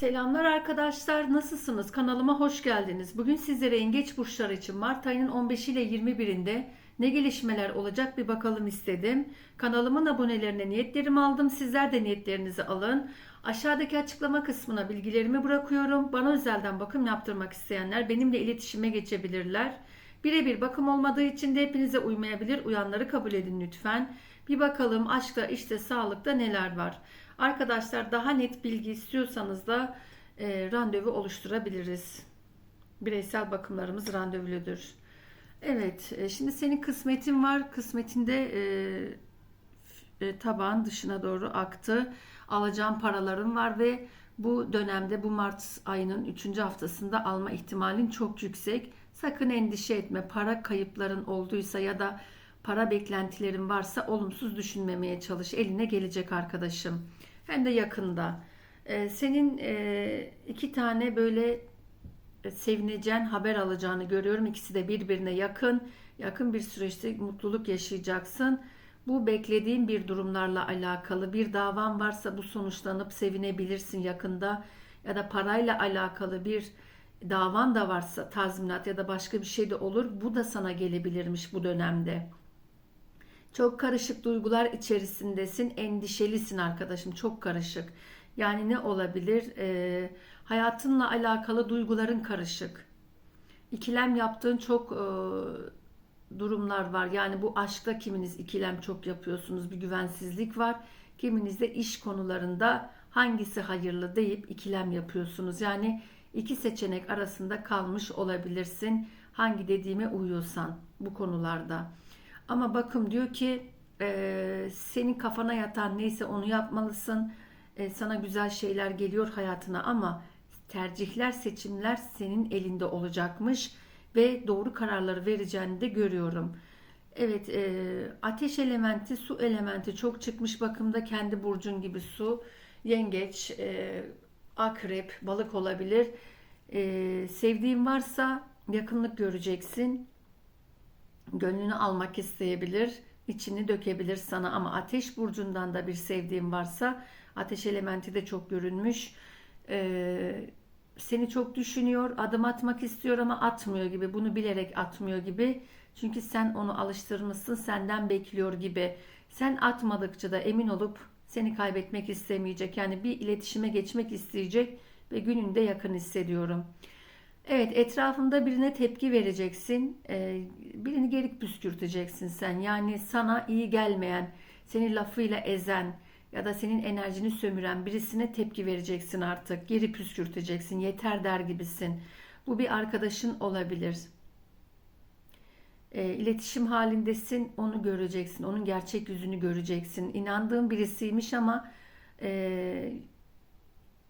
Selamlar arkadaşlar. Nasılsınız? Kanalıma hoş geldiniz. Bugün sizlere yengeç burçları için Mart ayının 15 ile 21'inde ne gelişmeler olacak bir bakalım istedim. Kanalımın abonelerine niyetlerimi aldım. Sizler de niyetlerinizi alın. Aşağıdaki açıklama kısmına bilgilerimi bırakıyorum. Bana özelden bakım yaptırmak isteyenler benimle iletişime geçebilirler. Birebir bakım olmadığı için de hepinize uymayabilir. Uyanları kabul edin lütfen. Bir bakalım aşkta, işte, sağlıkta neler var. Arkadaşlar daha net bilgi istiyorsanız da e, randevu oluşturabiliriz. Bireysel bakımlarımız randevuludur. Evet, e, şimdi senin kısmetin var. Kısmetinde e, e, tabağın dışına doğru aktı. Alacağın paraların var ve bu dönemde bu Mart ayının 3. haftasında alma ihtimalin çok yüksek. Sakın endişe etme. Para kayıpların olduysa ya da para beklentilerin varsa olumsuz düşünmemeye çalış. Eline gelecek arkadaşım. Hem de yakında. Ee, senin e, iki tane böyle e, sevineceğin haber alacağını görüyorum. İkisi de birbirine yakın. Yakın bir süreçte mutluluk yaşayacaksın. Bu beklediğin bir durumlarla alakalı bir davan varsa bu sonuçlanıp sevinebilirsin yakında. Ya da parayla alakalı bir davan da varsa tazminat ya da başka bir şey de olur. Bu da sana gelebilirmiş bu dönemde. Çok karışık duygular içerisindesin, endişelisin arkadaşım, çok karışık. Yani ne olabilir? Ee, hayatınla alakalı duyguların karışık. İkilem yaptığın çok e, durumlar var. Yani bu aşkta kiminiz ikilem çok yapıyorsunuz, bir güvensizlik var. Kiminiz de iş konularında hangisi hayırlı deyip ikilem yapıyorsunuz. Yani iki seçenek arasında kalmış olabilirsin. Hangi dediğime uyuyorsan bu konularda. Ama bakım diyor ki e, senin kafana yatan neyse onu yapmalısın. E, sana güzel şeyler geliyor hayatına ama tercihler, seçimler senin elinde olacakmış ve doğru kararları vereceğini de görüyorum. Evet, e, ateş elementi, su elementi çok çıkmış bakımda kendi burcun gibi su, yengeç, e, akrep, balık olabilir. E, sevdiğin varsa yakınlık göreceksin gönlünü almak isteyebilir, içini dökebilir sana ama ateş burcundan da bir sevdiğin varsa ateş elementi de çok görünmüş. Ee, seni çok düşünüyor, adım atmak istiyor ama atmıyor gibi, bunu bilerek atmıyor gibi. Çünkü sen onu alıştırmışsın, senden bekliyor gibi. Sen atmadıkça da emin olup seni kaybetmek istemeyecek. Yani bir iletişime geçmek isteyecek ve gününde yakın hissediyorum. Evet, etrafında birine tepki vereceksin. Ee, birini geri püskürteceksin sen. Yani sana iyi gelmeyen, seni lafıyla ezen ya da senin enerjini sömüren birisine tepki vereceksin artık. Geri püskürteceksin. Yeter der gibisin. Bu bir arkadaşın olabilir. E, iletişim halindesin. Onu göreceksin. Onun gerçek yüzünü göreceksin. İnandığın birisiymiş ama e,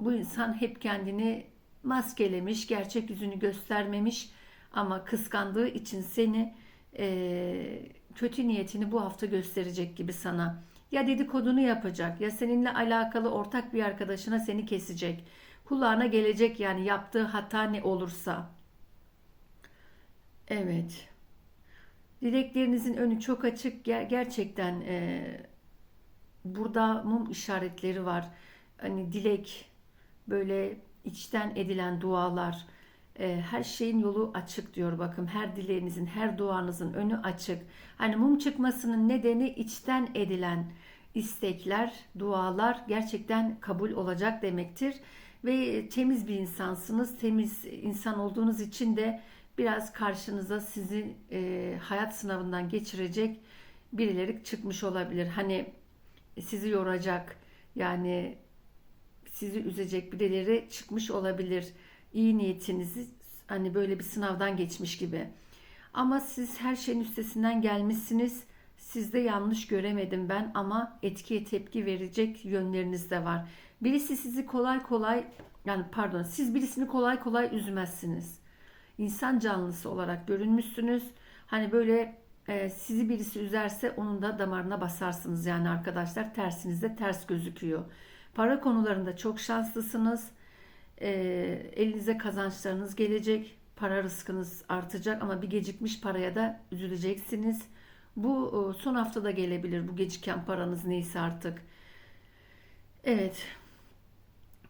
bu insan hep kendini maskelemiş, gerçek yüzünü göstermemiş ama kıskandığı için seni e, kötü niyetini bu hafta gösterecek gibi sana. Ya dedikodunu yapacak ya seninle alakalı ortak bir arkadaşına seni kesecek. Kulağına gelecek yani yaptığı hata ne olursa. Evet. Dileklerinizin önü çok açık. Gerçekten e, burada mum işaretleri var. Hani dilek böyle içten edilen dualar, e, her şeyin yolu açık diyor bakın. Her dileğinizin, her duanızın önü açık. Hani mum çıkmasının nedeni içten edilen istekler, dualar gerçekten kabul olacak demektir. Ve temiz bir insansınız. Temiz insan olduğunuz için de biraz karşınıza sizi e, hayat sınavından geçirecek birileri çıkmış olabilir. Hani sizi yoracak yani sizi üzecek birileri çıkmış olabilir. İyi niyetinizi hani böyle bir sınavdan geçmiş gibi. Ama siz her şeyin üstesinden gelmişsiniz. Sizde yanlış göremedim ben ama etkiye tepki verecek yönleriniz de var. Birisi sizi kolay kolay yani pardon siz birisini kolay kolay üzmezsiniz. İnsan canlısı olarak görünmüşsünüz. Hani böyle e, sizi birisi üzerse onun da damarına basarsınız yani arkadaşlar tersinizde ters gözüküyor. Para konularında çok şanslısınız. E, elinize kazançlarınız gelecek. Para rızkınız artacak ama bir gecikmiş paraya da üzüleceksiniz. Bu e, son haftada gelebilir bu geciken paranız neyse artık. Evet.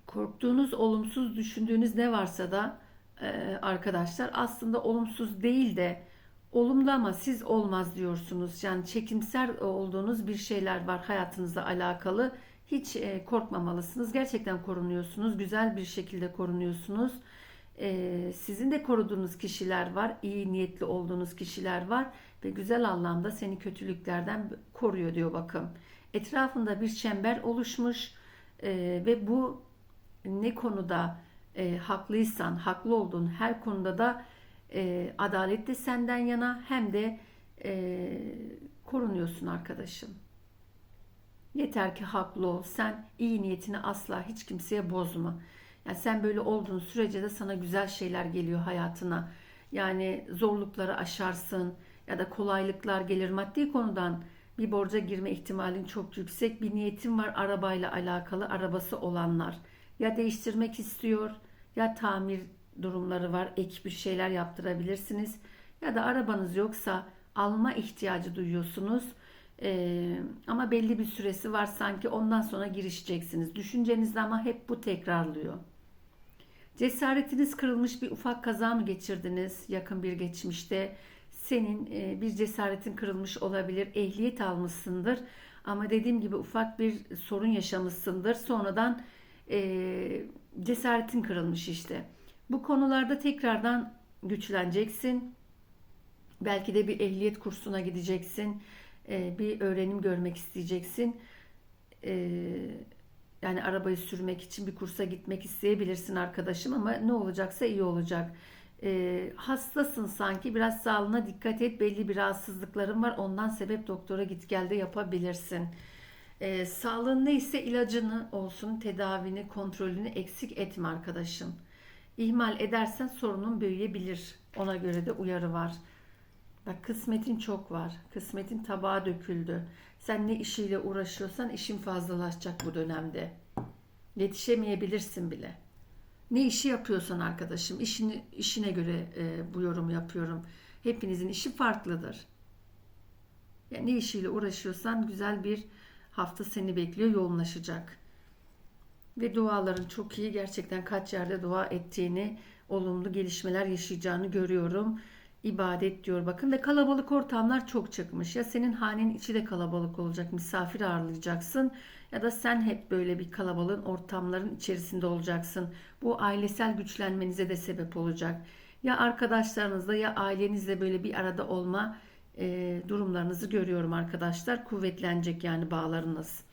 korktuğunuz, olumsuz düşündüğünüz ne varsa da e, arkadaşlar aslında olumsuz değil de olumlu ama siz olmaz diyorsunuz. Yani çekimser olduğunuz bir şeyler var hayatınızla alakalı. Hiç e, korkmamalısınız. Gerçekten korunuyorsunuz. Güzel bir şekilde korunuyorsunuz. E, sizin de koruduğunuz kişiler var. iyi niyetli olduğunuz kişiler var. Ve güzel anlamda seni kötülüklerden koruyor diyor bakın. Etrafında bir çember oluşmuş. E, ve bu ne konuda e, haklıysan, haklı olduğun her konuda da e, adalet de senden yana hem de e, korunuyorsun arkadaşım. Yeter ki haklı ol. Sen iyi niyetini asla hiç kimseye bozma. Yani sen böyle olduğun sürece de sana güzel şeyler geliyor hayatına. Yani zorlukları aşarsın ya da kolaylıklar gelir maddi konudan bir borca girme ihtimalin çok yüksek. Bir niyetin var arabayla alakalı arabası olanlar. Ya değiştirmek istiyor ya tamir durumları var. Ek bir şeyler yaptırabilirsiniz. Ya da arabanız yoksa alma ihtiyacı duyuyorsunuz. Ee, ama belli bir süresi var sanki ondan sonra girişeceksiniz. Düşüncenizde ama hep bu tekrarlıyor. Cesaretiniz kırılmış bir ufak kaza mı geçirdiniz yakın bir geçmişte? Senin e, bir cesaretin kırılmış olabilir, ehliyet almışsındır. Ama dediğim gibi ufak bir sorun yaşamışsındır. Sonradan e, cesaretin kırılmış işte. Bu konularda tekrardan güçleneceksin. Belki de bir ehliyet kursuna gideceksin. E, bir öğrenim görmek isteyeceksin. E, yani arabayı sürmek için bir kursa gitmek isteyebilirsin arkadaşım ama ne olacaksa iyi olacak. E, hastasın sanki biraz sağlığına dikkat et. Belli bir rahatsızlıkların var. Ondan sebep doktora git gel de yapabilirsin. E, sağlığın neyse ilacını olsun, tedavini, kontrolünü eksik etme arkadaşım. İhmal edersen sorunun büyüyebilir. Ona göre de uyarı var. Bak kısmetin çok var. Kısmetin tabağa döküldü. Sen ne işiyle uğraşıyorsan işin fazlalaşacak bu dönemde. Yetişemeyebilirsin bile. Ne işi yapıyorsan arkadaşım, işini, işine göre e, bu yorum yapıyorum. Hepinizin işi farklıdır. Yani ne işiyle uğraşıyorsan güzel bir hafta seni bekliyor, yoğunlaşacak. Ve duaların çok iyi. Gerçekten kaç yerde dua ettiğini, olumlu gelişmeler yaşayacağını görüyorum. İbadet diyor bakın ve kalabalık ortamlar çok çıkmış. Ya senin hanenin içi de kalabalık olacak, misafir ağırlayacaksın ya da sen hep böyle bir kalabalığın ortamların içerisinde olacaksın. Bu ailesel güçlenmenize de sebep olacak. Ya arkadaşlarınızla ya ailenizle böyle bir arada olma e, durumlarınızı görüyorum arkadaşlar. Kuvvetlenecek yani bağlarınız.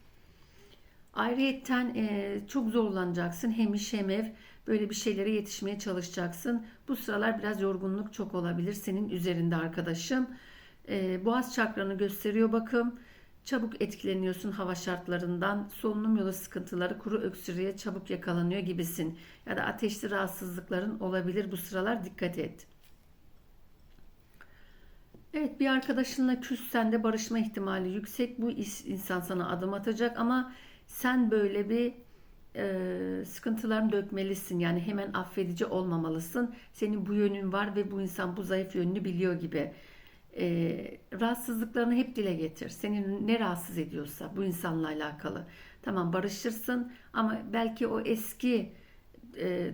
Ayrıyetten e, çok zorlanacaksın. Hem iş hem ev böyle bir şeylere yetişmeye çalışacaksın. Bu sıralar biraz yorgunluk çok olabilir senin üzerinde arkadaşım. E, boğaz çakranı gösteriyor bakım. Çabuk etkileniyorsun hava şartlarından. Solunum yolu sıkıntıları, kuru öksürüğe çabuk yakalanıyor gibisin. Ya da ateşli rahatsızlıkların olabilir bu sıralar dikkat et. Evet bir arkadaşınla küssen de barışma ihtimali yüksek. Bu insan sana adım atacak ama sen böyle bir e, sıkıntılarını dökmelisin. Yani hemen affedici olmamalısın. Senin bu yönün var ve bu insan bu zayıf yönünü biliyor gibi. E, rahatsızlıklarını hep dile getir. Seni ne rahatsız ediyorsa bu insanla alakalı. Tamam barışırsın ama belki o eski e,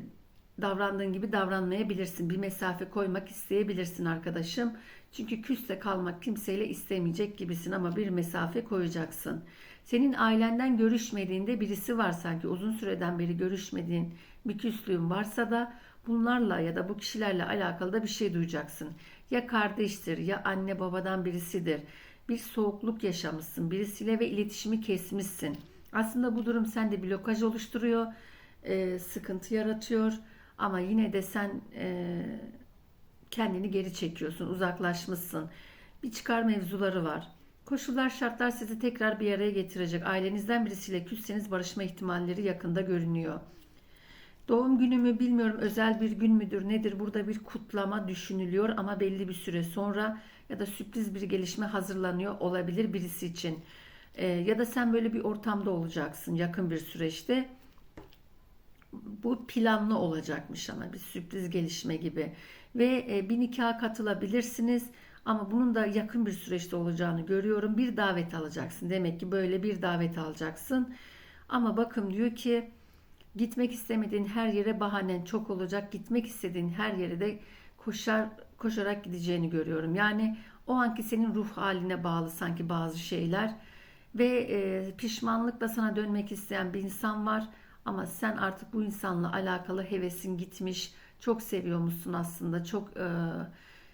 davrandığın gibi davranmayabilirsin. Bir mesafe koymak isteyebilirsin arkadaşım. Çünkü küste kalmak kimseyle istemeyecek gibisin ama bir mesafe koyacaksın. Senin ailenden görüşmediğinde birisi var sanki uzun süreden beri görüşmediğin bir küslüğün varsa da bunlarla ya da bu kişilerle alakalı da bir şey duyacaksın. Ya kardeştir ya anne babadan birisidir. Bir soğukluk yaşamışsın birisiyle ve iletişimi kesmişsin. Aslında bu durum sende blokaj oluşturuyor, e, sıkıntı yaratıyor ama yine de sen e, kendini geri çekiyorsun, uzaklaşmışsın. Bir çıkar mevzuları var. Koşullar şartlar sizi tekrar bir araya getirecek. Ailenizden birisiyle küsseniz barışma ihtimalleri yakında görünüyor. Doğum günümü bilmiyorum özel bir gün müdür nedir burada bir kutlama düşünülüyor ama belli bir süre sonra ya da sürpriz bir gelişme hazırlanıyor olabilir birisi için. Ee, ya da sen böyle bir ortamda olacaksın yakın bir süreçte. Bu planlı olacakmış ama bir sürpriz gelişme gibi. Ve e, bir nikaha katılabilirsiniz. Ama bunun da yakın bir süreçte olacağını görüyorum. Bir davet alacaksın. Demek ki böyle bir davet alacaksın. Ama bakım diyor ki Gitmek istemediğin her yere bahanen çok olacak. Gitmek istediğin her yere de koşar koşarak gideceğini görüyorum. Yani o anki senin ruh haline bağlı sanki bazı şeyler ve e, pişmanlıkla sana dönmek isteyen bir insan var ama sen artık bu insanla alakalı hevesin gitmiş. Çok seviyormuşsun aslında. Çok e,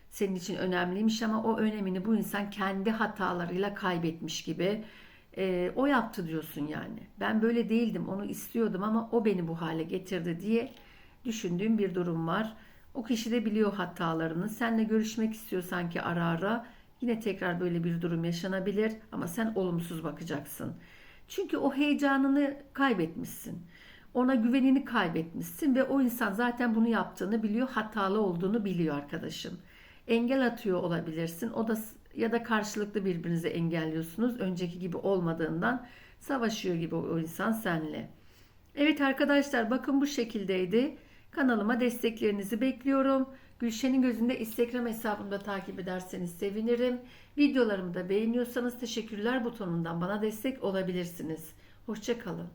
senin için önemliymiş ama o önemini bu insan kendi hatalarıyla kaybetmiş gibi. E, o yaptı diyorsun yani. Ben böyle değildim, onu istiyordum ama o beni bu hale getirdi diye düşündüğüm bir durum var. O kişi de biliyor hatalarını. Seninle görüşmek istiyor sanki ara ara. Yine tekrar böyle bir durum yaşanabilir ama sen olumsuz bakacaksın. Çünkü o heyecanını kaybetmişsin. Ona güvenini kaybetmişsin ve o insan zaten bunu yaptığını biliyor, hatalı olduğunu biliyor arkadaşım. Engel atıyor olabilirsin. O da ya da karşılıklı birbirinizi engelliyorsunuz. Önceki gibi olmadığından savaşıyor gibi o insan seninle. Evet arkadaşlar bakın bu şekildeydi. Kanalıma desteklerinizi bekliyorum. Gülşen'in gözünde Instagram hesabımda takip ederseniz sevinirim. Videolarımı da beğeniyorsanız teşekkürler butonundan bana destek olabilirsiniz. Hoşçakalın.